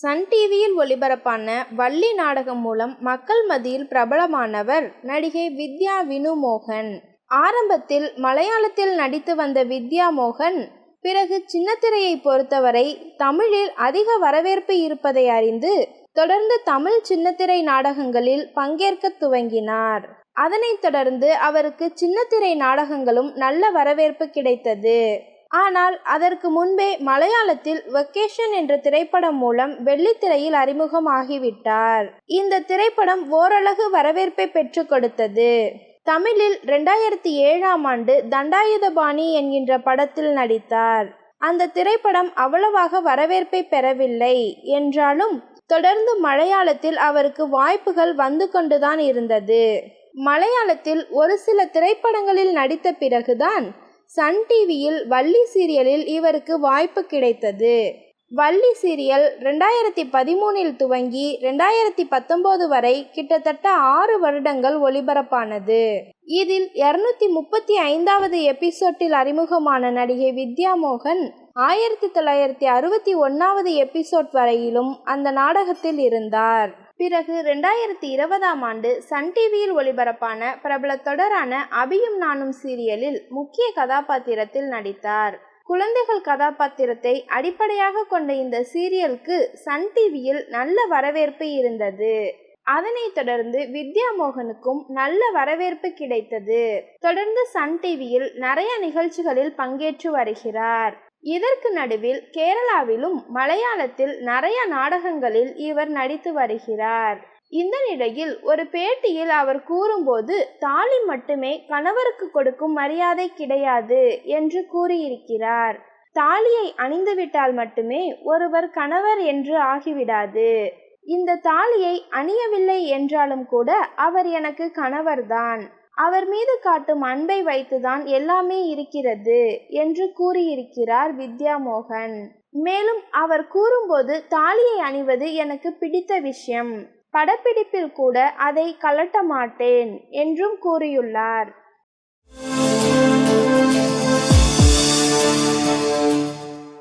Sun டிவியில் ஒளிபரப்பான வள்ளி நாடகம் மூலம் மக்கள் மத்தியில் பிரபலமானவர் நடிகை வித்யா வினு மோகன் ஆரம்பத்தில் மலையாளத்தில் நடித்து வந்த வித்யா மோகன் பிறகு சின்னத்திரையை பொறுத்தவரை தமிழில் அதிக வரவேற்பு இருப்பதை அறிந்து தொடர்ந்து தமிழ் சின்னத்திரை நாடகங்களில் பங்கேற்க துவங்கினார். அதனைத் தொடர்ந்து அவருக்கு சின்னத்திரை நாடகங்களும் நல்ல வரவேற்பு கிடைத்தது. ஆனால் அதற்கு முன்பே மலையாளத்தில் வெக்கேஷன் என்ற திரைப்படம் மூலம் வெள்ளித்திரையில் அறிமுகமாகிவிட்டார். இந்த திரைப்படம் ஓரளவு வரவேற்பை பெற்று கொடுத்தது. தமிழில் ரெண்டாயிரத்தி ஏழாம் ஆண்டு தண்டாயுதபாணி என்கின்ற படத்தில் நடித்தார். அந்த திரைப்படம் அவ்வளவாக வரவேற்பை பெறவில்லை என்றாலும் தொடர்ந்து மலையாளத்தில் அவருக்கு வாய்ப்புகள் வந்து கொண்டுதான் இருந்தது. மலையாளத்தில் ஒரு சில திரைப்படங்களில் நடித்த பிறகுதான் சன் டிவியில் வள்ளி சீரியலில் இவருக்கு வாய்ப்பு கிடைத்தது. வள்ளி சீரியல் ரெண்டாயிரத்தி பதிமூனில் துவங்கி ரெண்டாயிரத்தி பத்தொம்போது வரை கிட்டத்தட்ட ஆறு வருடங்கள் ஒளிபரப்பானது. இதில் இருநூத்தி முப்பத்தி ஐந்தாவது எபிசோட்டில் அறிமுகமான நடிகை வித்யா மோகன் ஆயிரத்தி தொள்ளாயிரத்தி அறுபத்தி ஒன்னாவது எபிசோட் வரையிலும் அந்த நாடகத்தில் இருந்தார். பிறகு ரெண்டாயிரத்தி இருபதாம் ஆண்டு சன் டிவியில் ஒளிபரப்பான பிரபல தொடரான அபியும் நானும் சீரியலில் முக்கிய கதாபாத்திரத்தில் நடித்தார். குழந்தைகள் கதாபாத்திரத்தை அடிப்படையாக கொண்ட இந்த சீரியலுக்கு சன் டிவியில் நல்ல வரவேற்பு இருந்தது. அதனைத் தொடர்ந்து வித்யா மோகனுக்கும் நல்ல வரவேற்பு கிடைத்தது. தொடர்ந்து சன் டிவியில் நிறைய நிகழ்ச்சிகளில் பங்கேற்று வருகிறார். இதற்கு நடுவில் கேரளாவிலும் மலையாளத்தில் நிறைய நாடகங்களில் இவர் நடித்து வருகிறார். இந்த நிலையில் ஒரு பேட்டியில் அவர் கூறும்போது தாலி மட்டுமே கணவருக்கு கொடுக்கும் மரியாதை கிடையாது என்று கூறியிருக்கிறார். தாலியை அணிந்துவிட்டால் மட்டுமே ஒருவர் கணவர் என்று ஆகிவிடாது. இந்த தாலியை அணியவில்லை என்றாலும் கூட அவர் எனக்கு கணவர்தான். அவர் மீது காட்டும் அன்பை வைத்துதான் எல்லாமே இருக்கிறது என்று கூறியிருக்கிறார் வித்யா மோகன் மேலும் அவர் கூறும்போது தாலியை அணிவது எனக்கு பிடித்த விஷயம். படப்பிடிப்பில் கூட அதை கலட்ட மாட்டேன் என்றும் கூறியுள்ளார்.